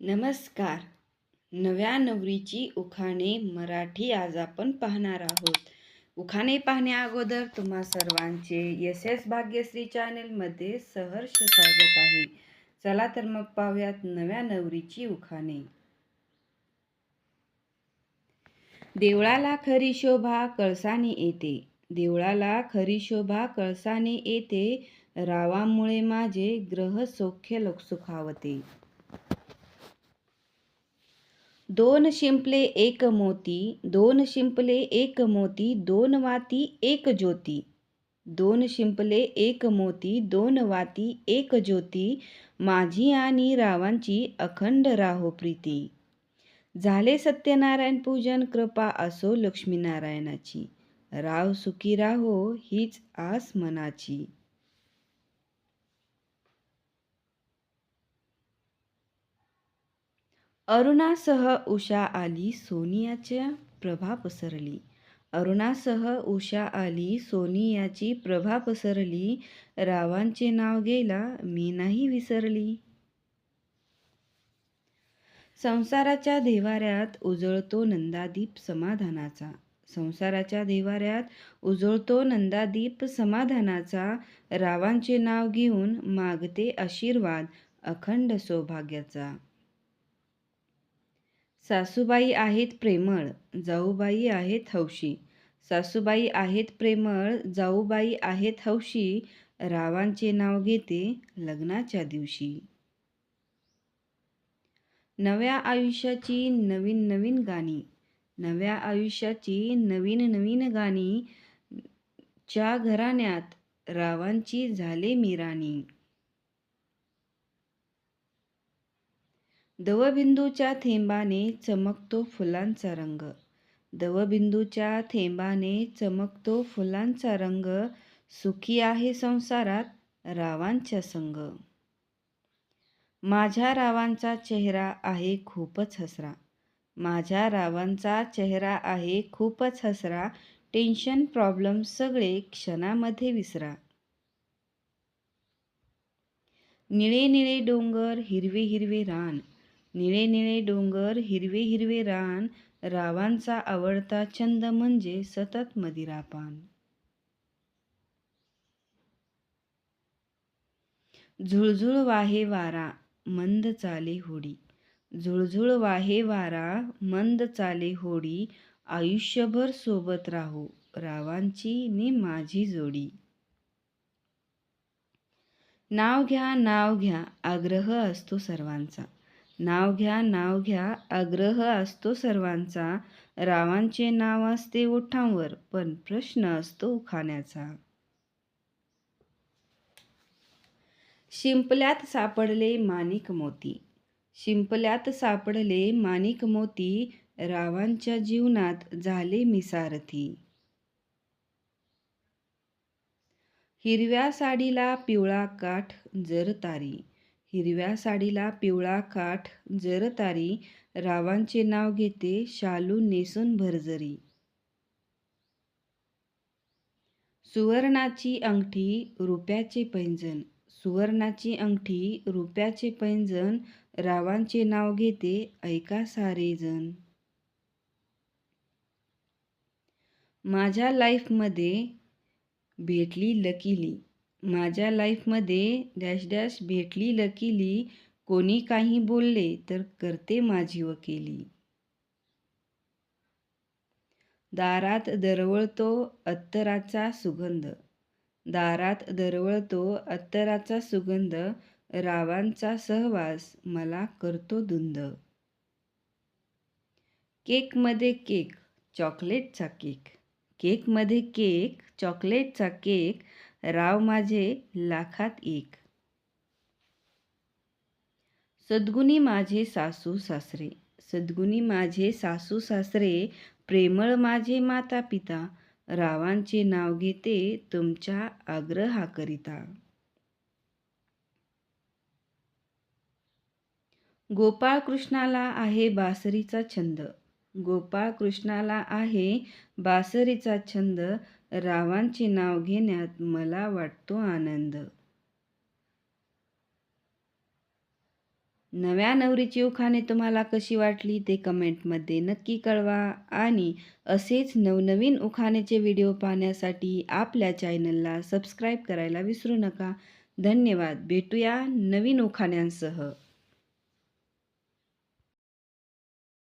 नमस्कार. नव्या नवरीची उखाणे मराठी आज आपण पाहणार आहोत. उखाणे पाहण्या अगोदर तुम्हा सर्वांचे एस एस भाग्यश्री चॅनेलमध्ये सहर्ष स्वागत आहे. चला तर मग पाहूयात नव्या नवरीची उखाणे. देवळाला खरी शोभा कळसाने येते. देवळाला खरी शोभा कळसाने येते. रावामुळे माझे ग्रह सौख्य सुखावते दोन शिंपले एक मोती दोन शिंपले एक मोती दोन वाती एक ज्योती. दोन शिंपले एक मोती दोन वाती एक ज्योती माझी आणि रावांची अखंड राहो प्रीती. झाले सत्यनारायण पूजन कृपा असो लक्ष्मीनारायणाची. राव सुखी राहो हीच आस मनाची. अरुणासह उषा आली सोनियाच्या प्रभा पसरली. अरुणासह उषा आली सोनियाची प्रभा पसरली. रावांचे नाव गेला मी नाही विसरली. संसाराच्या देवाऱ्यात उजळतो नंदादीप समाधानाचा. संसाराच्या देवाऱ्यात उजळतो नंदादीप समाधानाचा. रावांचे नाव घेऊन मागते आशीर्वाद अखंड सौभाग्याचा. सासूबाई आहेत प्रेमळ जाऊबाई आहेत हौशी. सासूबाई आहेत प्रेमळ जाऊबाई आहेत हौशी. रावांचे नाव घेते लग्नाच्या दिवशी. नव्या आयुष्याची नवीन नवीन गाणी. नव्या आयुष्याची नवीन नवीन गाणी. च्या घराण्यात रावांची झाले मिराणी. दवबिंदूच्या थेंबाने चमकतो फुलांचा रंग. दवबिंदूच्या थेंबाने चमकतो फुलांचा रंग. सुखी आहे संसारात रावांच्या संग. माझ्या रावांचा चेहरा आहे खूपच हसरा. माझ्या रावांचा चेहरा आहे खूपच हसरा. टेन्शन प्रॉब्लेम सगळे क्षणामध्ये विसरा. निळे निळे डोंगर हिरवे हिरवे रान. निळे निळे डोंगर हिरवे हिरवे रान रावांचा आवडता छंद म्हणजे सतत मदिरापान. झुळझुळ वाहे वारा मंद चाले होडी. झुळझुळ वाहे वारा मंद चाले होडी. आयुष्यभर सोबत राहू रावांची नि माझी जोडी. नाव घ्या नाव घ्या आग्रह असतो सर्वांचा. नाव घ्या नाव घ्या आग्रह असतो सर्वांचा. रावांचे नाव असते ओठांवर पण प्रश्न असतो खाण्याचा शिंपल्यात सापडले माणिक मोती. शिंपल्यात सापडले माणिक मोती रावांच्या जीवनात झाले मिसारथी. हिरव्या साडीला पिवळा काठ जर तारी हिरव्या साडीला पिवळा काठ जरतारी रावांचे नाव घेते शालू नेसून भरजरी सुवर्णाची अंगठी रुप्याचे पैंजण. सुवर्णाची अंगठी रुप्याचे पैंजण रावांचे नाव घेते ऐका सारे जण. माझ्या लाईफमध्ये भेटली लकीली. माझ्या लाईफमध्ये डॅश डॅश भेटली लकीली कोणी काही बोलले तर करते माझी वकिली. दारात दरवळतो अत्तराचा सुगंध. दारात दरवळतो अत्तराचा सुगंध रावांचा सहवास मला करतो धुंद. केकमध्ये केक चॉकलेटचा केक. केकमध्ये केक चॉकलेटचा केक राव माझे लाखात एक. सद्गुणी माझे सासू सासरे सद्गुणी माझे सासू सासरे प्रेमळ माझे माता पिता रावांचे नाव घेते तुमच्या आग्रहाकरिता गोपाळ कृष्णाला आहे बासरीचा छंद. गोपाळ कृष्णाला आहे बासरीचा छंद. रावांचे नाव घेण्यात मला वाटतो आनंद. नव्या नवरीची उखाणे तुम्हाला कशी वाटली ते कमेंटमध्ये नक्की कळवा आणि असेच नवनवीन उखाण्याचे व्हिडिओ पाहण्यासाठी आपल्या चॅनलला सबस्क्राईब करायला विसरू नका. धन्यवाद. भेटूया नवीन उखाण्यांसह.